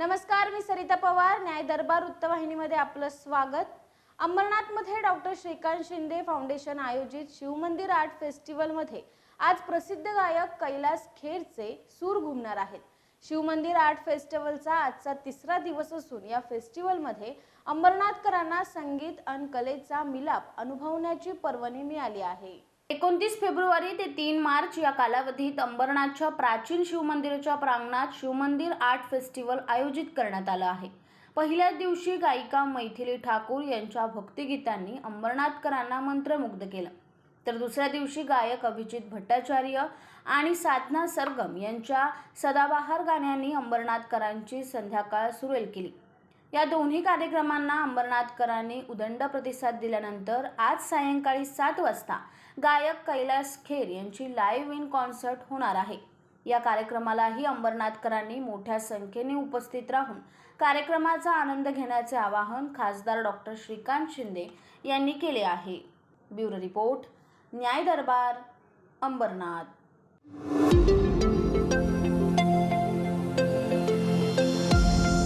नमस्कार मी सरिता पवार न्याय दरबार वृत्तवाहिनीमध्ये आपलं स्वागत. अंबरनाथमध्ये डॉक्टर श्रीकांत शिंदे फाउंडेशन आयोजित शिवमंदिर आर्ट फेस्टिवलमध्ये आज प्रसिद्ध गायक कैलास खेरचे सूर घुमणार आहेत. शिवमंदिर आर्ट फेस्टिवलचा आजचा तिसरा दिवस असून या फेस्टिवलमध्ये अंबरनाथकरांना संगीत आणि कलेचा मिलाप अनुभवण्याची पर्वणी मिळाली आहे. एकोणतीस फेब्रुवारी ते तीन मार्च या कालावधीत अंबरनाथच्या प्राचीन शिवमंदिराच्या प्रांगणात शिवमंदिर आर्ट फेस्टिवल आयोजित करण्यात आलं आहे. पहिल्याच दिवशी गायिका मैथिली ठाकूर यांच्या भक्तिगीतांनी अंबरनाथकरांना मंत्रमुग्ध केलं. तर दुसऱ्या दिवशी गायक अभिजित भट्टाचार्य आणि साधना सरगम यांच्या सदाबहार गाण्यांनी अंबरनाथकरांची संध्याकाळ सुरेल केली. या दोन्ही कार्यक्रमांना अंबरनाथकरांनी उदंड प्रतिसाद दिल्यानंतर आज सायंकाळी सात वाजता गायक कैलास खेर यांची लाईव्ह इन कॉन्सर्ट होणार आहे. या कार्यक्रमालाही अंबरनाथकरांनी मोठ्या संख्येने उपस्थित राहून कार्यक्रमाचा आनंद घेण्याचे आवाहन खासदार डॉक्टर श्रीकांत शिंदे यांनी केले आहे. ब्युरो रिपोर्ट न्याय दरबार अंबरनाथ.